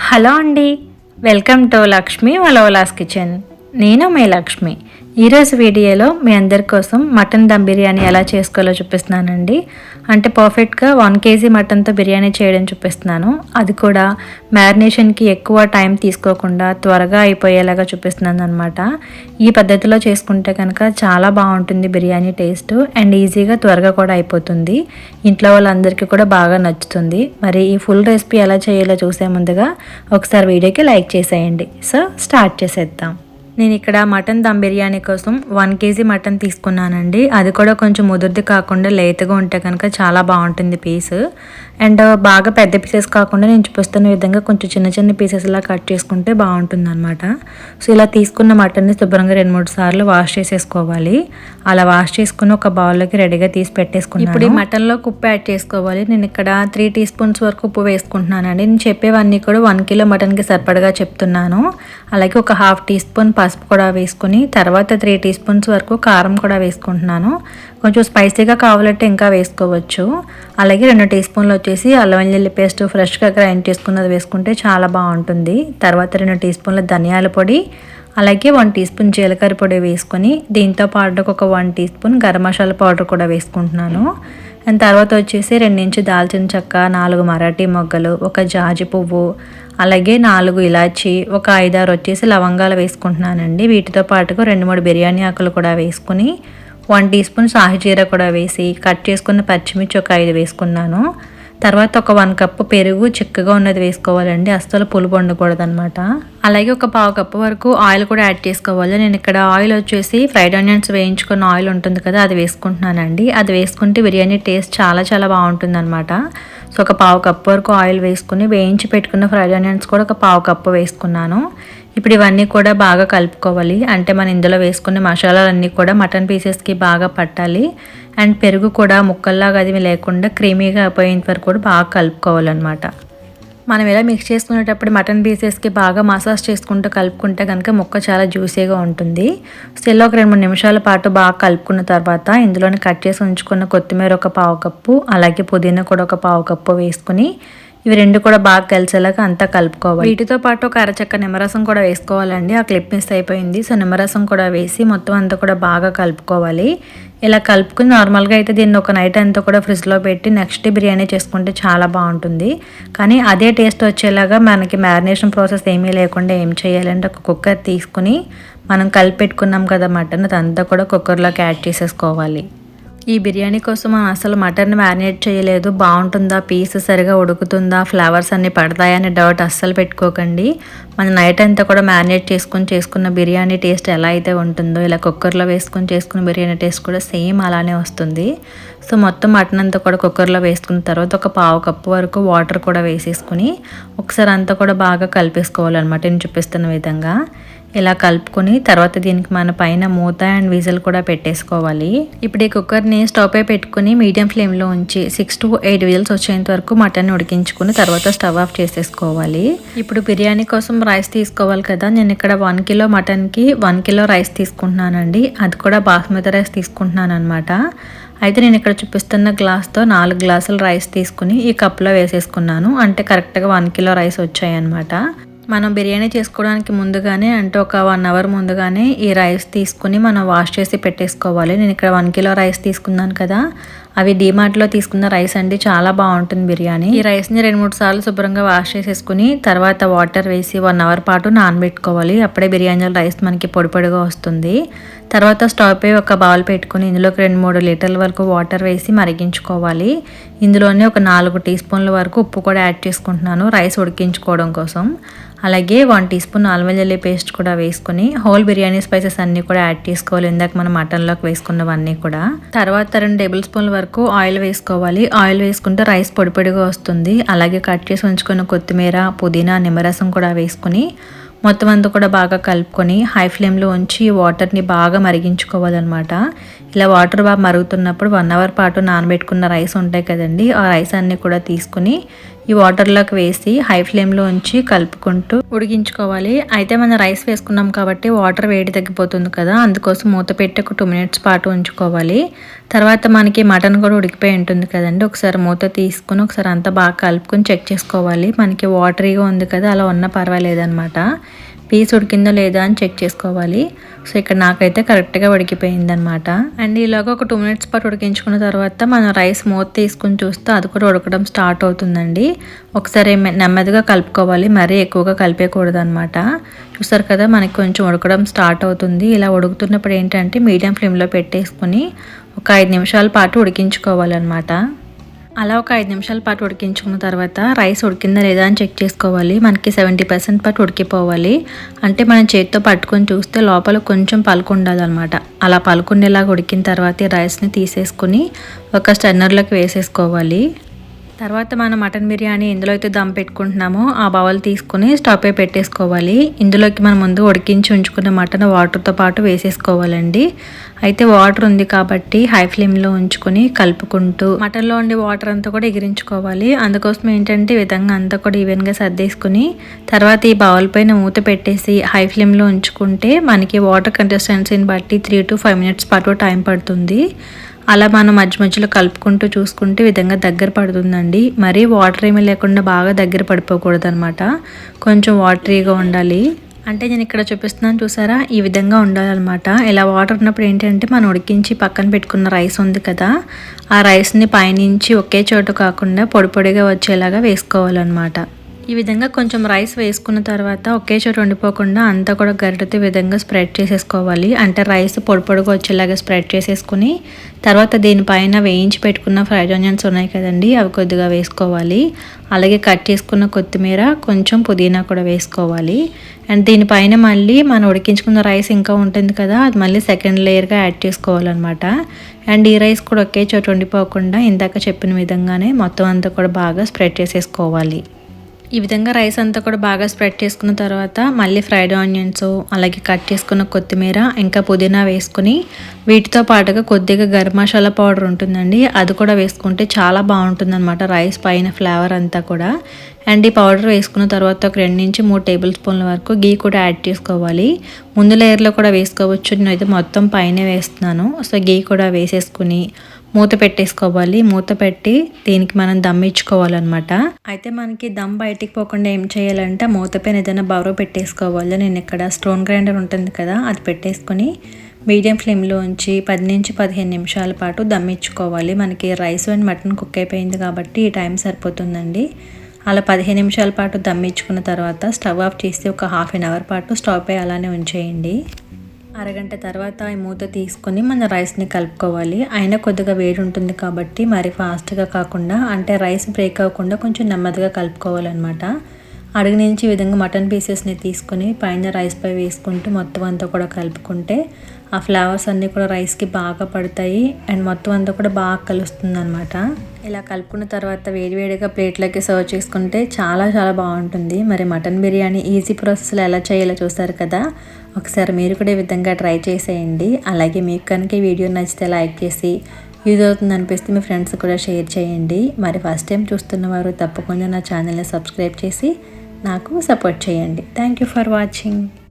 Hello అండి. Welcome to Lakshmi వలోలాస్ kitchen. నేను మీ లక్ష్మి. ఈరోజు వీడియోలో మీ అందరి కోసం మటన్ దమ్ బిర్యానీ ఎలా చేసుకోవాలో చూపిస్తున్నానండి. అంటే పర్ఫెక్ట్గా వన్ కేజీ మటన్తో బిర్యానీ చేయడం చూపిస్తున్నాను. అది కూడా మ్యారినేషన్కి ఎక్కువ టైం తీసుకోకుండా త్వరగా అయిపోయేలాగా చూపిస్తున్నాను అనమాట ఈ పద్ధతిలో చేసుకుంటే కనుక చాలా బాగుంటుంది బిర్యానీ టేస్ట్ అండ్ ఈజీగా త్వరగా కూడా అయిపోతుంది. ఇంట్లో వాళ్ళందరికీ కూడా బాగా నచ్చుతుంది. మరి ఈ ఫుల్ రెసిపీ ఎలా చేయాలో చూసే ముందుగా ఒకసారి వీడియోకి లైక్ చేసేయండి. సో స్టార్ట్ చేసేద్దాం. నేను ఇక్కడ మటన్ దమ్ బిర్యానీ కోసం వన్ కేజీ మటన్ తీసుకున్నానండి. అది కూడా కొంచెం ముదురుది కాకుండా లేతగా ఉంటే కనుక చాలా బాగుంటుంది పీస్. అండ్ బాగా పెద్ద పీసెస్ కాకుండా నేను చూపిస్తున్న విధంగా కొంచెం చిన్న చిన్న పీసెస్ ఇలా కట్ చేసుకుంటే బాగుంటుంది అనమాట సో ఇలా తీసుకున్న మటన్ని శుభ్రంగా రెండు మూడు సార్లు వాష్ చేసేసుకోవాలి. అలా వాష్ చేసుకుని ఒక బౌల్లోకి రెడీగా తీసి పెట్టేసుకున్నాను. ఇప్పుడు ఈ మటన్లో ఉప్పు యాడ్ చేసుకోవాలి. నేను ఇక్కడ త్రీ టీ స్పూన్స్ వరకు ఉప్పు వేసుకుంటున్నానండి. నేను చెప్పేవన్నీ కూడా వన్ కిలో మటన్కి సరిపడగా చెప్తున్నాను. అలాగే ఒక హాఫ్ టీ స్పూన్ పసుపు కూడా వేసుకుని తర్వాత త్రీ టీ స్పూన్స్ వరకు కారం కూడా వేసుకుంటున్నాను. కొంచెం స్పైసీగా కావాలంటే ఇంకా వేసుకోవచ్చు. అలాగే రెండు టీ స్పూన్లు వచ్చేసి అల్లం వెల్లుల్లి పేస్ట్ ఫ్రెష్గా గ్రైండ్ చేసుకున్నది వేసుకుంటే చాలా బాగుంటుంది. తర్వాత రెండు టీ స్పూన్ల ధనియాల పొడి అలాగే వన్ టీ స్పూన్ జీలకర్ర పొడి వేసుకొని దీంతో పాటు ఒక one teaspoon garam masala powder కూడా వేసుకుంటున్నాను. అండ్ తర్వాత వచ్చేసి రెండించు దాల్చిన చెక్క నాలుగు మరాఠీ మొగ్గలు ఒక జాజి పువ్వు అలాగే నాలుగు ఇలాచి ఒక ఐదారు వచ్చేసి లవంగాలు వేసుకుంటున్నానండి. వీటితో పాటుగా రెండు మూడు బిర్యానీ ఆకులు కూడా వేసుకుని వన్ టీ స్పూన్ సాహిజీర కూడా వేసి కట్ చేసుకున్న పచ్చిమిర్చి ఒక ఐదు వేసుకున్నాను. తర్వాత ఒక వన్ కప్పు పెరుగు చిక్కగా ఉన్నది వేసుకోవాలండి. అస్సలు పులుపు ఉండకూడదు అనమాట అలాగే ఒక పావు కప్పు వరకు ఆయిల్ కూడా యాడ్ చేసుకోవాలి. నేను ఇక్కడ ఆయిల్ వచ్చేసి ఫ్రైడ్ ఆనియన్స్ వేయించుకున్న ఆయిల్ ఉంటుంది కదా అది వేసుకుంటున్నానండి. అది వేసుకుంటే బిర్యానీ టేస్ట్ చాలా చాలా బాగుంటుంది అనమాట సో ఒక పావు కప్పు వరకు ఆయిల్ వేసుకుని వేయించి పెట్టుకున్న ఫ్రైడ్ ఆనియన్స్ కూడా ఒక పావు కప్పు వేసుకున్నాను. ఇప్పుడు ఇవన్నీ కూడా బాగా కలుపుకోవాలి. అంటే మనం ఇందులో వేసుకున్న మసాలాలన్నీ కూడా మటన్ పీసెస్కి బాగా పట్టాలి. అండ్ పెరుగు కూడా ముక్కల్లాగా అది లేకుండా క్రీమీగా అయిపోయేంత వరకు కూడా బాగా కలుపుకోవాలన్నమాట. మనం ఇలా మిక్స్ చేసుకునేటప్పుడు మటన్ పీసెస్కి బాగా మసాజ్ చేసుకుంటూ కలుపుకుంటే కనుక ముక్క చాలా జ్యూసీగా ఉంటుంది. స్టిల్ ఒక రెండు మూడు నిమిషాల పాటు బాగా కలుపుకున్న తర్వాత ఇందులోనే కట్ చేసి ఉంచుకున్న కొత్తిమీర ఒక పావు కప్పు అలాగే పుదీనా కూడా ఒక పావు కప్పు వేసుకుని ఇవి రెండు కూడా బాగా కలిసేలాగా అంతా కలుపుకోవాలి. వీటితో పాటు ఒక అరచక్క నిమ్మరసం కూడా వేసుకోవాలండి. ఆ క్లిప్ మిస్ అయిపోయింది. సో నిమ్మరసం కూడా వేసి మొత్తం అంతా కూడా బాగా కలుపుకోవాలి. ఇలా కలుపుకుని నార్మల్గా అయితే దీన్ని ఒక నైట్ అంతా కూడా ఫ్రిడ్జ్లో పెట్టి నెక్స్ట్ బిర్యానీ చేసుకుంటే చాలా బాగుంటుంది. కానీ అదే టేస్ట్ వచ్చేలాగా మనకి మ్యారినేషన్ ప్రాసెస్ ఏమీ లేకుండా ఏం చేయాలంటే ఒక కుక్కర్ తీసుకుని మనం కలిపి పెట్టుకున్నాం కదా మటన్ అదంతా కూడా కుక్కర్లోకి యాడ్ చేసేసుకోవాలి. ఈ బిర్యానీ కోసం మనం అసలు మటన్ మ్యారినేట్ చేయలేదు. బాగుంటుందా? పీస్ సరిగా ఉడుకుతుందా? ఫ్లేవర్స్ అన్నీ పడతాయా అనే డౌట్ అస్సలు పెట్టుకోకండి. మన నైట్ అంతా కూడా మ్యారినేట్ చేసుకుని చేసుకున్న బిర్యానీ టేస్ట్ ఎలా అయితే ఉంటుందో ఇలా కుక్కర్లో వేసుకొని చేసుకున్న బిర్యానీ టేస్ట్ కూడా సేమ్ అలానే వస్తుంది. సో మొత్తం మటన్ అంతా కూడా కుక్కర్లో వేసుకున్న తర్వాత ఒక పావు కప్పు వరకు వాటర్ కూడా వేసేసుకుని ఒకసారి అంతా కూడా బాగా కలిపేసుకోవాలన్నమాట. నేను చూపిస్తున్న విధంగా ఇలా కలుపుకొని తర్వాత దీనికి మన పైన మూత అండ్ విజిల్ కూడా పెట్టేసుకోవాలి. ఇప్పుడు ఈ కుక్కర్ని స్టవ్ పై పెట్టుకుని మీడియం ఫ్లేమ్లో ఉంచి సిక్స్ టు ఎయిట్ విజిల్స్ వచ్చేంత వరకు మటన్ ఉడికించుకుని తర్వాత స్టవ్ ఆఫ్ చేసేసుకోవాలి. ఇప్పుడు బిర్యానీ కోసం రైస్ తీసుకోవాలి కదా. నేను ఇక్కడ వన్ కిలో మటన్కి వన్ కిలో రైస్ తీసుకుంటున్నానండి. అది కూడా బాస్మతి రైస్ తీసుకుంటున్నాను అనమాట అయితే నేను ఇక్కడ చూపిస్తున్న గ్లాస్తో నాలుగు గ్లాసులు రైస్ తీసుకుని ఈ కప్లో వేసేసుకున్నాను. అంటే కరెక్ట్గా వన్ కిలో రైస్ వచ్చాయన్నమాట. మనం బిర్యానీ చేసుకోవడానికి ముందుగానే అంటే ఒక వన్ అవర్ ముందుగానే ఈ రైస్ తీసుకుని మనం వాష్ చేసి పెట్టేసుకోవాలి. నేను ఇక్కడ వన్ కిలో రైస్ తీసుకున్నాను కదా. అవి డీమార్ట్లో తీసుకున్న రైస్ అండి. చాలా బాగుంటుంది బిర్యానీ. ఈ రైస్ని రెండు మూడు సార్లు శుభ్రంగా వాష్ చేసేసుకుని తర్వాత వాటర్ వేసి వన్ అవర్ పాటు నానబెట్టుకోవాలి. అప్పుడే బిర్యానీలో రైస్ మనకి పొడి పొడిగా వస్తుంది. తర్వాత స్టవ్ పై ఒక బౌల్ పెట్టుకుని ఇందులోకి రెండు మూడు లీటర్ల వరకు వాటర్ వేసి మరిగించుకోవాలి. ఇందులోనే ఒక నాలుగు టీ స్పూన్ల వరకు ఉప్పు కూడా యాడ్ చేసుకుంటున్నాను. రైస్ ఉడికించుకోవడం కోసం. అలాగే వన్ టీ స్పూన్ అల్లం పేస్ట్ కూడా వేసుకొని హోల్ బిర్యానీ స్పైసెస్ అన్నీ కూడా యాడ్ చేసుకోవాలి. ఇందాక మనం మటన్లోకి వేసుకున్నవన్నీ కూడా. తర్వాత రెండు టేబుల్ స్పూన్ల వరకు ఆయిల్ వేసుకోవాలి. ఆయిల్ వేసుకుంటే రైస్ పొడిపొడిగా వస్తుంది. అలాగే కట్ చేసి ఉంచుకున్న కొత్తిమీర పుదీనా నిమ్మరసం కూడా వేసుకుని మొత్తం అంతా కూడా బాగా కలుపుకొని హై ఫ్లేమ్లో ఉంచి వాటర్ని బాగా మరిగించుకోవాలన్నమాట. ఇలా వాటర్ బాగా మరుగుతున్నప్పుడు వన్ అవర్ పాటు నానబెట్టుకున్న రైస్ ఉంటాయి కదండి ఆ రైస్ అన్నీ కూడా తీసుకుని ఈ వాటర్లోకి వేసి హై ఫ్లేమ్లో ఉంచి కలుపుకుంటూ ఉడికించుకోవాలి. అయితే మనం రైస్ వేసుకున్నాం కాబట్టి వాటర్ వేడి తగ్గిపోతుంది కదా అందుకోసం మూత పెట్టి ఒక టూ మినిట్స్ పాటు ఉంచుకోవాలి. తర్వాత మనకి మటన్ కూడా ఉడికిపోయి ఉంటుంది కదండి. ఒకసారి మూత తీసుకుని ఒకసారి అంతా బాగా కలుపుకొని చెక్ చేసుకోవాలి. మనకి వాటరీగా ఉంది కదా అలా ఉన్నా పర్వాలేదనమాట పీస్ ఉడికిందో లేదా అని చెక్ చేసుకోవాలి. సో ఇక్కడ నాకైతే కరెక్ట్గా ఉడికిపోయిందనమాట అండ్ ఇలాగ ఒక టూ మినిట్స్ పాటు ఉడికించుకున్న తర్వాత మనం రైస్ మూత తీసుకుని చూస్తే అది కూడా ఉడకడం స్టార్ట్ అవుతుందండి. ఒకసారి నెమ్మదిగా కలుపుకోవాలి. మరీ ఎక్కువగా కలిపేయకూడదు అనమాట చూసారు కదా మనకి కొంచెం ఉడకడం స్టార్ట్ అవుతుంది. ఇలా ఉడుకుతున్నప్పుడు ఏంటంటే మీడియం ఫ్లేమ్లో పెట్టేసుకుని ఒక ఐదు నిమిషాల పాటు ఉడికించుకోవాలన్నమాట. అలా ఒక ఐదు నిమిషాల పాటు ఉడికించుకున్న తర్వాత రైస్ ఉడికిందా లేదా అని చెక్ చేసుకోవాలి. మనకి సెవెంటీ పర్సెంట్ పాటు ఉడికిపోవాలి. అంటే మనం చేతితో పట్టుకొని చూస్తే లోపల కొంచెం పలుకు ఉండాలన్నమాట అలా పలుకుండేలాగా ఉడికిన తర్వాత రైస్ని తీసేసుకుని ఒక స్టన్నర్లోకి వేసేసుకోవాలి. తర్వాత మనం మటన్ బిర్యానీ ఇందులో అయితే దమ్ పెట్టుకుంటున్నామో. ఆ బౌల్ తీసుకుని స్టవ్ పై పెట్టేసుకోవాలి. ఇందులోకి మనం ముందు ఉడికించి ఉంచుకున్న మటన్ వాటర్తో పాటు వేసేసుకోవాలండి. అయితే వాటర్ ఉంది కాబట్టి హై ఫ్లేమ్లో ఉంచుకొని కలుపుకుంటూ మటన్లో ఉండే వాటర్ అంతా కూడా ఎగిరించుకోవాలి. అందుకోసం ఏంటంటే విధంగా అంతా కూడా ఈవెన్గా సర్దేసుకుని తర్వాత ఈ బౌల్ పైన మూత పెట్టేసి హై ఫ్లేమ్లో ఉంచుకుంటే మనకి వాటర్ కన్సిస్టెన్సీని బట్టి త్రీ టు ఫైవ్ మినిట్స్ పాటు టైం పడుతుంది. అలా మనం మధ్య మధ్యలో కలుపుకుంటూ చూసుకుంటే విధంగా దగ్గర పడుతుందండి. మరీ వాటర్ ఏమీ లేకుండా బాగా దగ్గర పడిపోకూడదు అనమాట కొంచెం వాటరీగా ఉండాలి. అంటే నేను ఇక్కడ చూపిస్తున్నాను చూసారా? ఈ విధంగా ఉండాలన్నమాట. ఇలా వాటర్ ఉన్నప్పుడు ఏంటంటే మనం ఉడికించి పక్కన పెట్టుకున్న రైస్ ఉంది కదా ఆ రైస్ని పైనుంచి ఒకే చోటు కాకుండా పొడి పొడిగా వచ్చేలాగా వేసుకోవాలన్నమాట. ఈ విధంగా కొంచెం రైస్ వేసుకున్న తర్వాత ఒకే చోట ఉండిపోకుండా అంతా కూడా గరిటతో విధంగా స్ప్రెడ్ చేసేసుకోవాలి. అంటే రైస్ పొడి పొడిగా వచ్చేలాగా స్ప్రెడ్ చేసేసుకుని తర్వాత దీనిపైన వేయించి పెట్టుకున్న ఫ్రైడ్ ఆనియన్స్ ఉన్నాయి కదండి అవి కొద్దిగా వేసుకోవాలి. అలాగే కట్ చేసుకున్న కొత్తిమీర కొంచెం పుదీనా కూడా వేసుకోవాలి. అండ్ దీనిపైన మళ్ళీ మనం ఉడికించుకున్న రైస్ ఇంకా ఉంటుంది కదా అది మళ్ళీ సెకండ్ లేయర్గా యాడ్ చేసుకోవాలన్నమాట. అండ్ ఈ రైస్ కూడా ఒకే చోట ఉండిపోకుండా ఇందాక చెప్పిన విధంగానే మొత్తం అంతా కూడా బాగా స్ప్రెడ్ చేసేసుకోవాలి. ఈ విధంగా రైస్ అంతా కూడా బాగా స్ప్రెడ్ చేసుకున్న తర్వాత మళ్ళీ ఫ్రైడ్ ఆనియన్స్ అలాగే కట్ చేసుకున్న కొత్తిమీర ఇంకా పుదీనా వేసుకుని వీటితో పాటుగా కొద్దిగా గరం మసాలా పౌడర్ ఉంటుందండి. అది కూడా వేసుకుంటే చాలా బాగుంటుంది అనమాట రైస్ పైన ఫ్లేవర్ అంతా కూడా. అండ్ ఈ పౌడర్ వేసుకున్న తర్వాత ఒక రెండు నుంచి మూడు టేబుల్ స్పూన్ల వరకు గీ కూడా యాడ్ చేసుకోవాలి. ముందు లేయర్లో కూడా వేసుకోవచ్చు. నేనైతే మొత్తం పైన వేస్తున్నాను. సో గీ కూడా వేసేసుకుని మూత పెట్టేసుకోవాలి. మూత పెట్టి దీనికి మనం దమ్ ఇచ్చుకోవాలన్నమాట. అయితే మనకి దమ్ బయటికి పోకుండా ఏం చేయాలంటే మూత పైన ఏదైనా బౌరో పెట్టేసుకోవాలి. నేను ఇక్కడ స్టోన్ గ్రైండర్ ఉంటుంది కదా అది పెట్టేసుకొని మీడియం ఫ్లేమ్లో ఉంచి పది నుంచి పదిహేను నిమిషాల పాటు దమ్ ఇచ్చుకోవాలి. మనకి రైస్ అండ్ మటన్ కుక్ అయిపోయింది కాబట్టి ఈ టైం సరిపోతుందండి. అలా పదిహేను నిమిషాల పాటు దమ్ ఇచ్చుకున్న తర్వాత స్టవ్ ఆఫ్ చేసి ఒక హాఫ్ అన్ అవర్ పాటు స్టవ్ పై అలానే ఉంచేయండి. అరగంట తర్వాత ఈ మూత తీసుకొని మన రైస్ని కలుపుకోవాలి. అయినా కొద్దిగా వేడి ఉంటుంది కాబట్టి మరి ఫాస్ట్గా కాకుండా అంటే రైస్ బ్రేక్ అవ్వకుండా కొంచెం నెమ్మదిగా కలుపుకోవాలన్నమాట. అడుగు నుంచి ఈ విధంగా మటన్ పీసెస్ని తీసుకొని పైన రైస్ పై వేసుకుంటూ మొత్తం అంతా కూడా కలుపుకుంటే ఆ ఫ్లవర్స్ అన్నీ కూడా రైస్కి బాగా పడతాయి. అండ్ మొత్తం అంతా కూడా బాగా కలుస్తుంది అనమాట ఇలా కలుపుకున్న తర్వాత వేడివేడిగా ప్లేట్లోకి సర్వ్ చేసుకుంటే చాలా చాలా బాగుంటుంది. మరి మటన్ బిర్యానీ ఈజీ ప్రాసెస్లో ఎలా చేయాలో చూస్తారు కదా? ఒకసారి మీరు కూడా ఈ విధంగా ట్రై చేసేయండి. అలాగే మీకు కనుక ఈ వీడియో నచ్చితే లైక్ చేసి యూజ్ అవుతుంది అనిపిస్తే మీ ఫ్రెండ్స్ కూడా షేర్ చేయండి. మరి ఫస్ట్ టైం చూస్తున్న వారు తప్పకుండా నా ఛానల్ని సబ్స్క్రైబ్ చేసి నాకు సపోర్ట్ చేయండి. Thank you for watching.